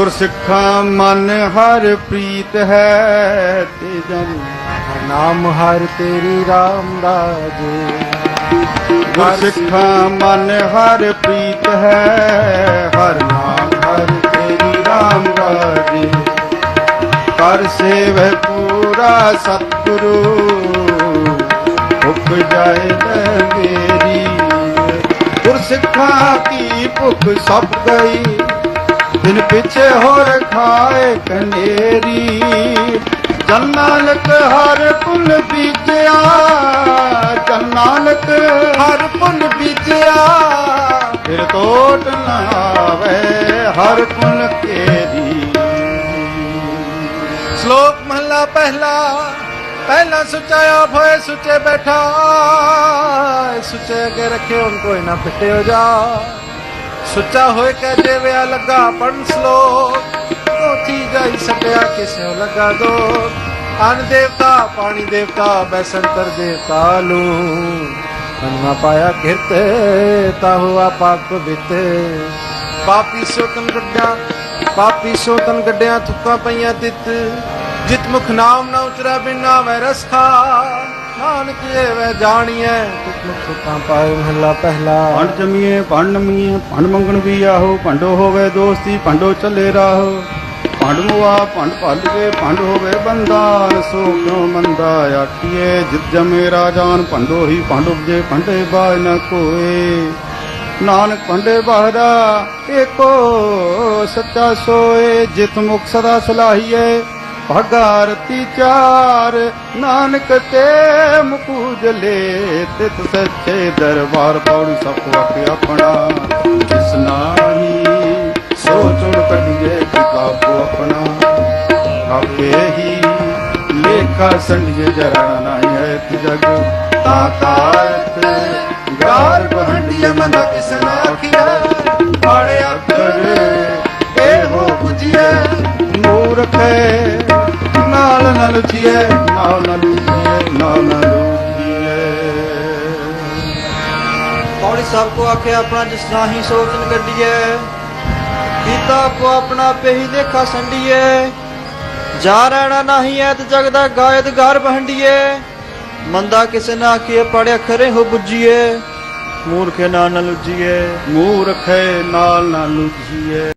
ਗੁਰਸਿੱਖਾਂ ਮਨ ਹਰ ਪ੍ਰੀਤ ਹੈ ਤੇ ਜਨ ਨਾਮ ਹਰ ਤੇਰੀ ਰਾਮ ਰਾਜੇ। ਗੁਰਸਿੱਖਾਂ ਮਨ ਹਰ ਪ੍ਰੀਤ ਹੈ, ਹਰ ਨਾਮ ਹਰ ਤੇਰੀ ਰਾਮ ਰਾਜੇ। ਕਰ ਸੇਵ ਪੂਰਾ ਸਤਿਗੁਰੂ, ਭੁੱਖ ਜਾਏ ਨਾ ਮੇਰੀ। ਗੁਰਸਿੱਖਾਂ ਕੀ ਭੁੱਖ ਸਭ ਗਈ। ਦਿਨ ਪਿੱਛੇ ਹੋਰ ਖਾਏ ਕਨੇਰੀ। ਜਨ ਨਾਨਕ ਹਰ ਪੁਲ ਬੀਜਿਆ, ਜਨ ਨਾਨਕ ਹਰ ਪੁਲ ਬੀਜਿਆ। ਫਿਰ ਟੋਟ ਨਾ ਆਵੇ ਹਰ ਪੁਲ ਕੇਰੀ। ਸ਼ਲੋਕ ਮਹਲਾ ਪਹਿਲਾ ਪਹਿਲਾ ਸੁੱਚਾ ਆਪ ਹੋਏ ਸੁੱਚੇ ਬੈਠਾ। ਸੁੱਚੇ ਅਗੇ ਰੱਖੇ ਹੁਣ ਕੋਈ ਨਾ ਫਿੱਟੇ ਹੋ ਜਾ। ਸੁੱਚਾ ਹੋਏ ਕਹਿ ਦੇਵਿਆ ਲੱਗਾ ਪੜਨ ਸ਼ਲੋਕ। ਕੋਠੀ ਜਾਈ ਸਕਿਆ ਕਿਸੇ ਲੱਗਾ ਦੋ ਅਨ ਦੇਵਤਾ, ਪਾਣੀ ਦੇਵਤਾ ਬੈਸੰਤਰ ਦੇਵਤਾ ਲੂ। ਅੰਨਾ ਪਾਇਆ ਕਿਰਤ ਤਾ ਹੁਆ ਪਾਕ ਪਵਿੱਤ ਪਾਪੀ ਸੋਤਨ ਗੱਡਿਆ, ਪਾਪੀ ਸੋਤਨ ਗੱਡਿਆਂ, ਥੁੱਕਾਂ ਪਈਆਂ ਤਿਤ ਜਿਤ ਮੁਖ ਨਾਮ ਨਾ ਉਚਰਾ ਬਿਨਾ ਵੈਰਸ ਖਾ। ਨਾਨਕ ਇਹ ਜਾਣੀਐ। ਤਿਤ ਮੁਖ ਪਾਏ ਮਹਲਾ ਪਹਿਲਾ। ਭੰਡ ਜਮੀਏ ਭੰਡ ਨਮੀਏ ਭੰਡ ਮੰਗਣ ਵੀ ਆਹੋ। ਭੰਡੋ ਹੋਵੇ ਦੋਸਤੀ, ਭੰਡੋ ਚੱਲੇ ਰਾਹੋ। ਭੰਡ ਮੁਆ, ਭੰਡ ਭੱਲ ਕੇ, ਭੰਡ ਹੋਵੇ ਬੰਦਾਨ ਸੋ ਕਿਉ ਮੰਦਾ ਆਖੀਏ ਜਿਤ ਜਮੇ ਰਾਜਾਨ ਭੰਡੋ ਹੀ ਭੰਡ ਉਪਜੇ, ਭੰਡੇ ਬਾਜ ਨ ਕੋਏ। ਨਾਨਕ ਭੰਡੇ ਬਾਹਰਾ ਏਕੋ ਸੱਚਾ ਸੋਏ। ਜਿਤ ਮੁਖ ਸਦਾ ਸਲਾਹੀਏ ਭਗਾਰਤੀ ਚਾਰ, ਨਾਨਕ ਤੇ ਮੁਕੂਜਲੇ ਤਿਤ ਸੱਚੇ ਦਰਬਾਰ ਪੌੜੀ ਸਭ ਵਕ ਆਪਣਾ? ਜਿਸ ਨਾਹੀ ਸੋ ਚੁਣ ਕੱਢੀਏ ਕਾਬੂ ਆਪਣਾ? ਆਪੇ ਹੀ ਲੇਖਾ ਸੰਢੀਏ, ਜਰਾ ਨਹੀਂ ਹੈ ਜਗ। ਤਾਕਾਤ ਗਾਰ ਬਹੰਡੀਏ, ਮਨ ਕਿਸ ਨਾ ਆਖਿਆ ਅੱਖਰ, ਇਹੋ 부ਝਿਏ ਮੂਰਖ ਨਾਲ ਨਾਲ ਲੁਚੀਏ ਨਾਲ ਨਾਲ ਲੁਚੀਏ ਨਾਲ ਨਾਲ ਲੁਚੀਏ ਪੌੜੀ ਸਭ ਕੋ ਆਖੇ ਆਪਣਾ ਜਿਸ ਨਾਹੀ ਸੋਚਨ ਗੱਡੀਏ ਕੀਤਾ ਕੋ ਆਪਣਾ ਪੇਹੀ ਦੇਖਾ ਸੰਡੀਏ। ਜਾ ਰਹਿਣਾ ਨਹੀਂ ਐ ਤੇ ਜਗ ਦਾ ਗਾਇਦ ਘਰ ਬਹੰਡੀਏ ਮੰਦਾ ਕਿਸੇ ਨਾ ਆਖੀਏ ਪੜਿਆ ਖਰੇ ਹੋ ਬੁੱਝੀਏ। ਮੂਰਖੇ ਨਾ ਨਾ ਲੁੱਜੀਏ ਮੂਰਖ ਨਾਲ ਨਾਲ ਲੁਚੀਏ